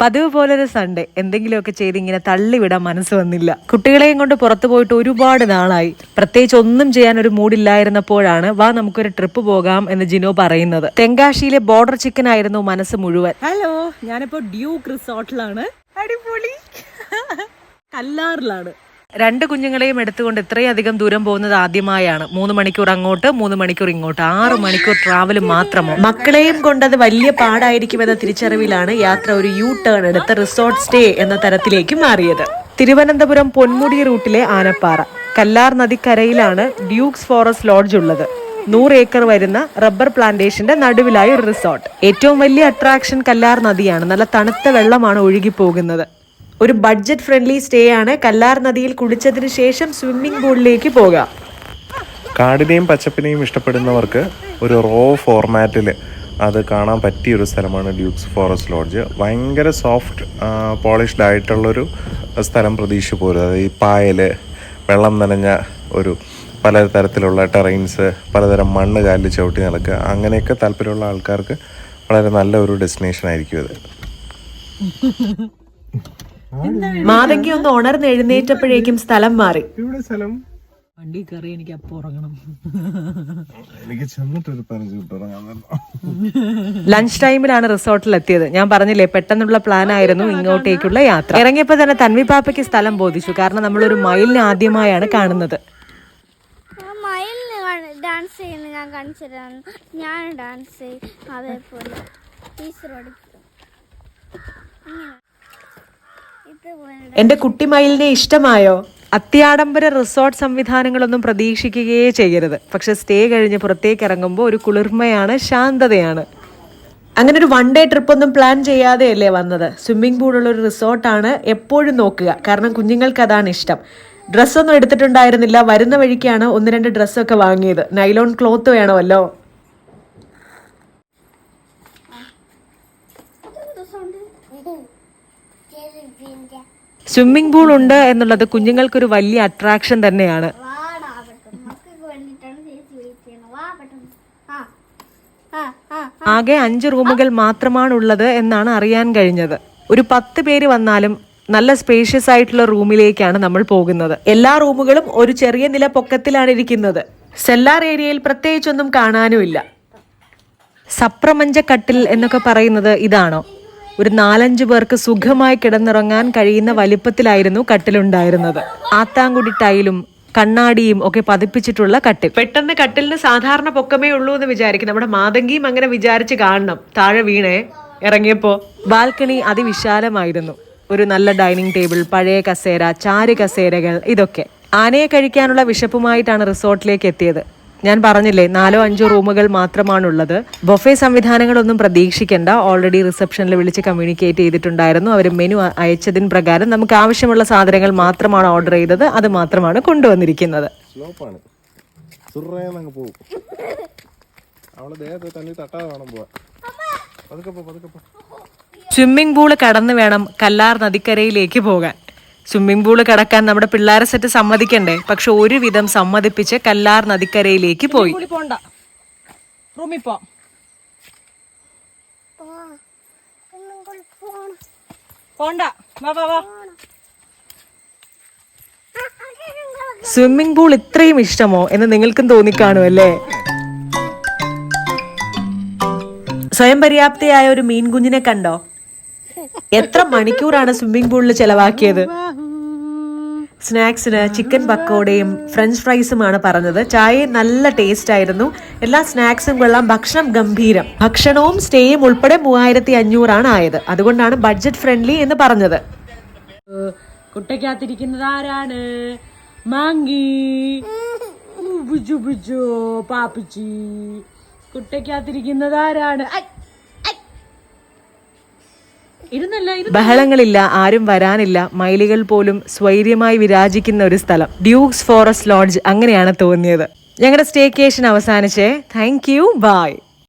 പതിവ് പോലൊരു സൺഡേ എന്തെങ്കിലുമൊക്കെ ചെയ്ത് ഇങ്ങനെ തള്ളിവിടാൻ മനസ്സ് വന്നില്ല. കുട്ടികളെയും കൊണ്ട് പുറത്തു പോയിട്ട് ഒരുപാട് നാളായി. പ്രത്യേകിച്ച് ഒന്നും ചെയ്യാൻ ഒരു മൂഡില്ലായിരുന്നപ്പോഴാണ് വാ നമുക്കൊരു ട്രിപ്പ് പോകാം എന്ന് ജിനോ പറയുന്നത്. തെങ്കാശിയിലെ ബോർഡർ ചിക്കൻ ആയിരുന്നു മനസ്സ് മുഴുവൻ. ഹലോ ഞാനിപ്പോ ഡ്യൂക്ക് റിസോർട്ടിലാണ് അടിപൊളി. കല്ലാറിലാണ്. രണ്ട് കുഞ്ഞുങ്ങളെയും എടുത്തുകൊണ്ട് ഇത്രയധികം ദൂരം പോകുന്നത് ആദ്യമായാണ്. മൂന്ന് മണിക്കൂർ അങ്ങോട്ട് മൂന്ന് മണിക്കൂർ ഇങ്ങോട്ട്. ആറ് മണിക്കൂർ ട്രാവൽ മാത്രമോ? മക്കളെയും കൊണ്ടത് വലിയ പാടായിരിക്കുമെന്ന തിരിച്ചറിവിലാണ് യാത്ര ഒരു യു ടേൺ എടുത്ത് റിസോർട്ട് സ്റ്റേ എന്ന തരത്തിലേക്ക് മാറിയത്. തിരുവനന്തപുരം പൊന്മുടി റൂട്ടിലെ ആനപ്പാറ. കല്ലാർ നദിക്കരയിലാണ് ഡ്യൂക്സ് ഫോറസ്റ്റ് ലോഡ്ജ് ഉള്ളത്. നൂറ് ഏക്കർ വരുന്ന റബ്ബർ പ്ലാന്റേഷന്റെ നടുവിലായ ഒരു റിസോർട്ട് ഏറ്റവും വലിയ അട്രാക്ഷൻ കല്ലാർ നദിയാണ്. നല്ല തണുത്ത വെള്ളമാണ് ഒഴുകി പോകുന്നത്. ഒരു ബഡ്ജറ്റ് ഫ്രണ്ട്ലി സ്റ്റേ ആണ് കല്ലാർ നദിയിൽ കുളിച്ചതിന് ശേഷം സ്വിമ്മിംഗ് പൂളിലേക്ക് പോകാം കാടിനെയും പച്ചപ്പിനെയും ഇഷ്ടപ്പെടുന്നവർക്ക് ഒരു റോ ഫോർമാറ്റിൽ അത് കാണാൻ പറ്റിയ ഒരു സ്ഥലമാണ് ഡ്യൂക്സ് ഫോറസ്റ്റ് ലോഡ്ജ് ഭയങ്കര സോഫ്റ്റ് പോളിഷ്ഡ് ആയിട്ടുള്ളൊരു സ്ഥലം പ്രതീക്ഷ പോരുത് അതായത് ഈ പായൽ വെള്ളം നനഞ്ഞ ഒരു പലതരത്തിലുള്ള ടെറൈൻസ് പലതരം മണ്ണ് കാലിൽ ചവിട്ടി നടക്കുക. അങ്ങനെയൊക്കെ താല്പര്യമുള്ള ആൾക്കാർക്ക് വളരെ നല്ല ഒരു ഡെസ്റ്റിനേഷൻ ആയിരിക്കും ഇത്. മാതങ്കി ഒന്ന് ഉണർന്ന് എഴുന്നേറ്റപ്പോഴേക്കും സ്ഥലം മാറി. ഇവിടെ സ്ഥലം? വണ്ടി കയറി എനിക്ക് അപ്പൊ ഉറങ്ങണം. എനിക്ക് ചെന്നിട്ടൊരു ലഞ്ച് ടൈമിലാണ് റിസോർട്ടിൽ എത്തിയത്. ഞാൻ പറഞ്ഞില്ലേ പെട്ടെന്നുള്ള പ്ലാൻ ആയിരുന്നു ഇങ്ങോട്ടേക്കുള്ള യാത്ര. ഇറങ്ങിയപ്പോൾ തന്നെ തൻവി പാപ്പയ്ക്ക് സ്ഥലം ബോധിച്ചു. കാരണം നമ്മൾ ഒരു മയിലിനെ ആദ്യമായാണ് കാണുന്നത്. ഡാൻസ് ചെയ്യുന്ന ഞാൻ കാണിച്ചിരുന്നു ഞാൻ ഡാൻസ് ചെയ്യും. അതേപോലെ. ടീച്ചർ പഠിക്കും അങ്ങനെ ഇതുപോലെ എന്റെ കുട്ടി മയിലിനെ ഇഷ്ടമായോ? അത്യാഡംബര റിസോർട്ട് സംവിധാനങ്ങളൊന്നും പ്രതീക്ഷിക്കുകയേ ചെയ്യരുത്. പക്ഷെ സ്റ്റേ കഴിഞ്ഞ് പുറത്തേക്ക് ഇറങ്ങുമ്പോൾ ഒരു കുളിർമയാണ് ശാന്തതയാണ്. അങ്ങനെ ഒരു വൺ ഡേ ട്രിപ്പ് ഒന്നും പ്ലാൻ ചെയ്യാതെയല്ലേ വന്നത്? സ്വിമ്മിംഗ് പൂളുള്ള ഒരു റിസോർട്ടാണ് എപ്പോഴും നോക്കുക. കാരണം കുഞ്ഞുങ്ങൾക്ക് അതാണ് ഇഷ്ടം ഡ്രസ്സൊന്നും എടുത്തിട്ടുണ്ടായിരുന്നില്ല. വരുന്ന വഴിക്കാണ് ഒന്ന് രണ്ട് ഡ്രസ്സൊക്കെ വാങ്ങിയത്. നൈലോൺ ക്ലോത്ത് വേണമല്ലോ? സ്വിമ്മിംഗ് പൂൾ ഉണ്ട് എന്നുള്ളത് കുഞ്ഞുങ്ങൾക്കൊരു വലിയ അട്രാക്ഷൻ തന്നെയാണ്. ആകെ അഞ്ച് റൂമുകൾ മാത്രമാണ് ഉള്ളത് എന്നാണ് അറിയാൻ കഴിഞ്ഞത്. ഒരു പത്ത് പേര് വന്നാലും നല്ല സ്പേഷ്യസ് ആയിട്ടുള്ള റൂമിലേക്കാണ് നമ്മൾ പോകുന്നത്. എല്ലാ റൂമുകളും ഒരു ചെറിയ നില പൊക്കത്തിലാണ് ഇരിക്കുന്നത്. സെല്ലാർ ഏരിയയിൽ പ്രത്യേകിച്ചൊന്നും കാണാനുമില്ല. സപ്രമഞ്ച കട്ടിൽ എന്നൊക്കെ പറയുന്നത് ഇതാണോ? ഒരു നാലഞ്ചു പേർക്ക് സുഖമായി കിടന്നിറങ്ങാൻ കഴിയുന്ന വലിപ്പത്തിലായിരുന്നു കട്ടിലുണ്ടായിരുന്നത്. ആത്താങ്കുടി ടൈലും കണ്ണാടിയും ഒക്കെ പതിപ്പിച്ചിട്ടുള്ള കട്ടിൽ. പെട്ടെന്ന് കട്ടിലിന് സാധാരണ പൊക്കമേ ഉള്ളൂ എന്ന് വിചാരിക്കും നമ്മുടെ മാതങ്കിയും അങ്ങനെ വിചാരിച്ച് കാണണം. താഴെ വീണേ. ഇറങ്ങിയപ്പോ. ബാൽക്കണി അതിവിശാലമായിരുന്നു. ഒരു നല്ല ഡൈനിങ് ടേബിൾ പഴയ കസേര ചാരു കസേരകൾ ഇതൊക്കെ. ആനയെ കഴിക്കാനുള്ള വിശപ്പുമായിട്ടാണ് റിസോർട്ടിലേക്ക് എത്തിയത്. ഞാൻ പറഞ്ഞില്ലേ നാലോ അഞ്ചോ റൂമുകൾ മാത്രമാണുള്ളത്. ബൊഫെ സംവിധാനങ്ങളൊന്നും പ്രതീക്ഷിക്കേണ്ട. ഓൾറെഡി റിസപ്ഷനിൽ വിളിച്ച് കമ്മ്യൂണിക്കേറ്റ് ചെയ്തിട്ടുണ്ടായിരുന്നു. അവർ മെനു അയച്ചതിന് പ്രകാരം നമുക്ക് ആവശ്യമുള്ള സാധനങ്ങൾ മാത്രമാണ് ഓർഡർ ചെയ്തത്. അത് മാത്രമാണ് കൊണ്ടുവന്നിരിക്കുന്നത്. സ്വിമ്മിംഗ് പൂൾ കടന്നു വേണം കല്ലാർ നദിക്കരയിലേക്ക് പോകാൻ. സ്വിമ്മിംഗ് പൂൾ കടക്കാൻ നമ്മുടെ പിള്ളേരെ സെറ്റ് സമ്മതിക്കണ്ടേ? പക്ഷെ ഒരുവിധം സമ്മതിപ്പിച്ച് കല്ലാർ നദിക്കരയിലേക്ക് പോയി. പോണ്ട. റൂമിൽ പോ. പോണ്ട. വാ വാ വാ. സ്വിമ്മിംഗ് പൂൾ ഇത്രയും ഇഷ്ടമോ എന്ന് നിങ്ങൾക്കും തോന്നിക്കാണുമല്ലേ സ്വയം പര്യാപ്തയായ ഒരു മീൻകുഞ്ഞിനെ കണ്ടോ? എത്ര മണിക്കൂറാണ് സ്വിമ്മിംഗ് പൂളിൽ ചെലവാക്കിയത് സ്നാക്സിന് ചിക്കൻ പക്കോടയും ഫ്രഞ്ച് ഫ്രൈസുമാണ് പറഞ്ഞത് ചായ നല്ല ടേസ്റ്റ് ആയിരുന്നു എല്ലാ സ്നാക്സും കൊള്ളാം ഭക്ഷണം ഗംഭീരം ഭക്ഷണവും സ്റ്റേയും ഉൾപ്പെടെ മൂവായിരത്തി അഞ്ഞൂറാണ് ആയത് അതുകൊണ്ടാണ് ബഡ്ജറ്റ് ഫ്രണ്ട്ലി എന്ന് പറഞ്ഞത് കുട്ടയ്ക്കകത്തിരിക്കുന്നത് ആരാണ് മാങ്കി ബുജു ബുജു പാപ്പിച്ചി കുട്ടയ്ക്കകത്തിരിക്കുന്നത് ആരാണ് ബഹളങ്ങളില്ല ആരും വരാനില്ല മൈലികൾ പോലും സ്വൈര്യമായി വിരാജിക്കുന്ന ഒരു സ്ഥലം. ഡ്യൂക്സ് ഫോറസ്റ്റ് ലോഡ്ജ് അങ്ങനെയാണ് തോന്നിയത്. ഞങ്ങളുടെ സ്റ്റേക്കേഷൻ അവസാനിച്ചേ. Thank you. ബൈ.